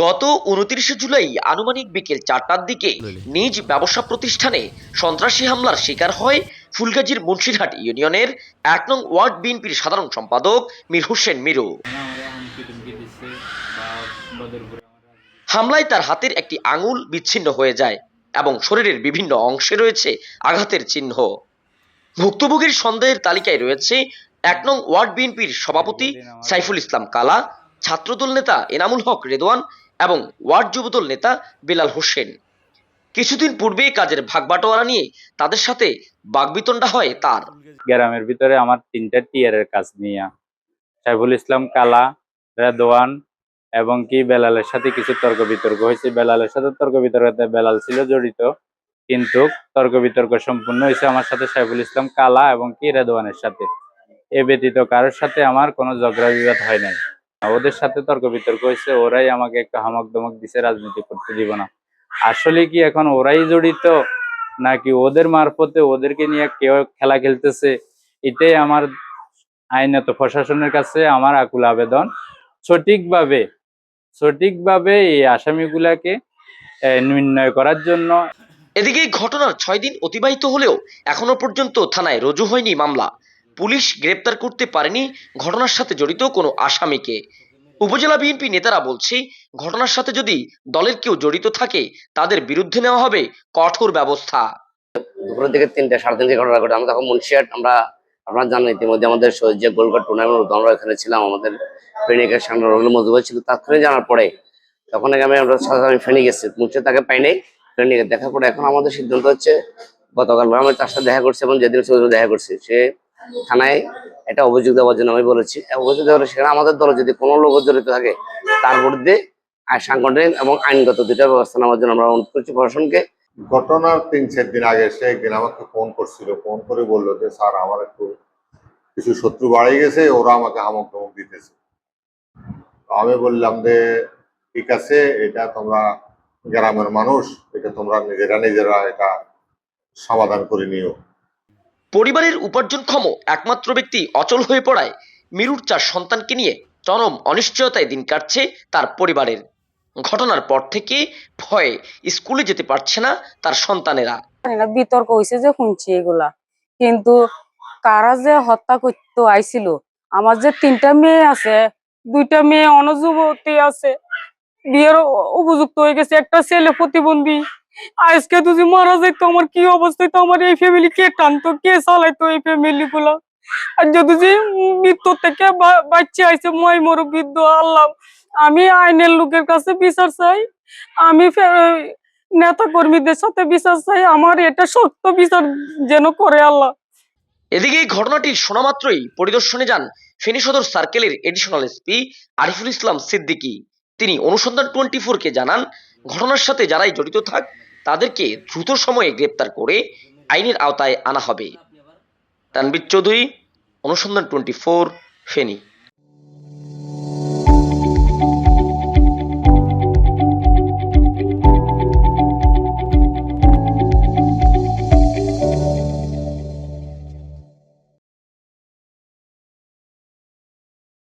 গত উনত্রিশে জুলাই আনুমানিক বিকেল চারটার দিকে নিজ ব্যবসা প্রতিষ্ঠানে সন্ত্রাসী হামলার শিকার হয় ফুলগাজীর মুন্সিরহাট ইউনিয়নের এক নং ওয়ার্ড বিএনপির সাধারণ সম্পাদক মীর হোসেন মিরু। হামলায় তার হাতের একটি আঙুল বিচ্ছিন্ন হয়ে যায় এবং শরীরের বিভিন্ন অংশে রয়েছে আঘাতের চিহ্ন। ভুক্তভোগীর সন্দেহের তালিকায় রয়েছে এক নং ওয়ার্ড বিএনপির সভাপতি সাইফুল ইসলাম কালা ছাত্রদল নেতা এনামুল হক রেদওয়ান এবং ওয়ার্ড যুবদল নেতা বেলাল হোসেন। কিছুদিন পূর্বে কাজের ভাগবাটোয়ারা নিয়ে তাদের সাথে বাগবিতণ্ডা হয় তার। গ্রামের ভিতরে আমার তিনটা টিয়ারের কাজ নিয়ে। সাইফুল ইসলাম, কালা, রেদওয়ান এবং কি বেলালের সাথে কিছু তর্ক বিতর্ক হয়েছে। বেলালের সাথে তর্ক বিতর্কতে বেলাল ছিল জড়িত, কিন্তু তর্ক বিতর্ক সম্পূর্ণ হয়েছে আমার সাথে সাইফুল ইসলাম, কালা এবং কি রেদওয়ানের সাথে। এ ব্যতীত কারোর সাথে আমার কোনো ঝগড়া বিবাদ হয় নাই। ওদের সাথে তর্ক বিতর্ক হয়েছে, ওরাই আমাকে একটা হামক দমক দিছে রাজনীতি করতে দিব না। আসলে কি এখন ওরাই জড়িত, নাকি ওদের মারফতে ওদেরকে নিয়ে কেউ খেলা খেলতেছে? এটাই আমার আইনত প্রশাসনের কাছে আমার আকুল আবেদন। সঠিকভাবে সঠিকভাবে এই আসামিগুলাকে নির্ণয় করার জন্য এদিকে ঘটনার ছয় দিন অতিবাহিত হলেও এখনও পর্যন্ত থানায় রুজু হয়নি মামলা। পুলিশ গ্রেপ্তার করতে পারেনি, ঘটনার সাথে জড়িত কোনো আসামিকে। উপজেলা বিএনপি নেতারা বলছে, ঘটনার সাথে যদি দলের কেউ জড়িত থাকে, তাদের বিরুদ্ধে নেওয়া হবে কঠোর ব্যবস্থা। দুপুরের দিকে তিনটে সাড়ে তিনটে ঘটনা ঘটে। আমরা তখন মুন্সিয়াট আমরা আপনারা জানেন ইতিমধ্যে আমাদের যে গোলঘাট টুর্নামেন্ট আমরা এখানে ছিলাম, আমাদের ফেনিকের সামনে রবিল মজুব ছিল তাৎক্ষণিক জানার পরে তখন আমি, আমরা ফেনি গেছি। মুন্সিয়াট তাকে পাই নাই ফেনিকে দেখার পরে এখন আমাদের সিদ্ধান্ত হচ্ছে, গতকাল আমি তার সাথে দেখা করছি এবং যেদিন দেখা করছি, সে থানায় এটা অভিযোগ দেওয়ার জন্য আমি বলেছি। অভিযোগ দেওয়ার সেখানে আমাদের দলে যদি কোনো লোক জড়িত থাকে, তার বিরুদ্ধে সাংগঠনিক এবং আইনগত দুইটা ব্যবস্থা নেওয়ার জন্য আমরা অনুরোধ করছি প্রশাসনকে। ঘটনার তিন চার দিন আগে সে একদিন আমাকে ফোন করছিল। ফোন করে বলল যে, স্যার, আমার একটু কিছু শত্রু বাড়িয়ে গেছে, ওরা আমাকে হামক ধমক দিতেছে। আমি বললাম যে, ঠিক আছে, এটা তোমরা গ্রামের মানুষ, এটা তোমরা নিজেরা নিজেরা এটা সমাধান করে নিও। পরিবারের উপার্জনক্ষম একমাত্র ব্যক্তি অচল হয়ে পড়ায় মিরুর চার সন্তানকে নিয়ে চরম অনিশ্চয়তায় দিন কাটছে তার পরিবারের। ঘটনার পর থেকে ভয়ে স্কুলে যেতে পারছে না তার সন্তানেরা। বিতর্ক হয়েছে যে শুনছি এগুলা। কিন্তু কারা যে হত্যা করতে আইছিল? আমার যে তিনটা মেয়ে আছে, দুইটা মেয়ে অনযুবতী আছে। বিয়ের উপযুক্ত হয়ে গেছে, একটা ছেলে প্রতিবন্ধী। আজকে যদি মারা যাইতো, আমার কি অবস্থা তো আমার এই ফ্যামিলি কে টানতো? কে চালাইতো এই ফ্যামিলি গুলা? আর যদি যে মৃত্যু থেকে বাচ্চা আইছে, মই মর বৃদ্ধ আল্লাহ, আমি আইনের লোকের কাছে বিচার চাই। আমি নেতা কর্মীদের সাথে বিচার চাই। আমার এটা সত্য বিচার যেন করে আল্লাহ। এদিকে এই ঘটনাটি শোনা মাত্রই পরিদর্শনে যান ফেনী সদর সার্কেলের এডিশনাল এসপি আরিফুল ইসলাম সিদ্দিকী। তিনি অনুসন্ধান টোয়েন্টি ফোরকে জানান, ঘটনার সাথে যারাই জড়িত থাক, তাদেরকে দ্রুত সময়ে গ্রেপ্তার করে আইনের আওতায় আনা হবে। তানবির চৌধুরী, অনুসন্ধান টোয়েন্টি ফোর ফেনী।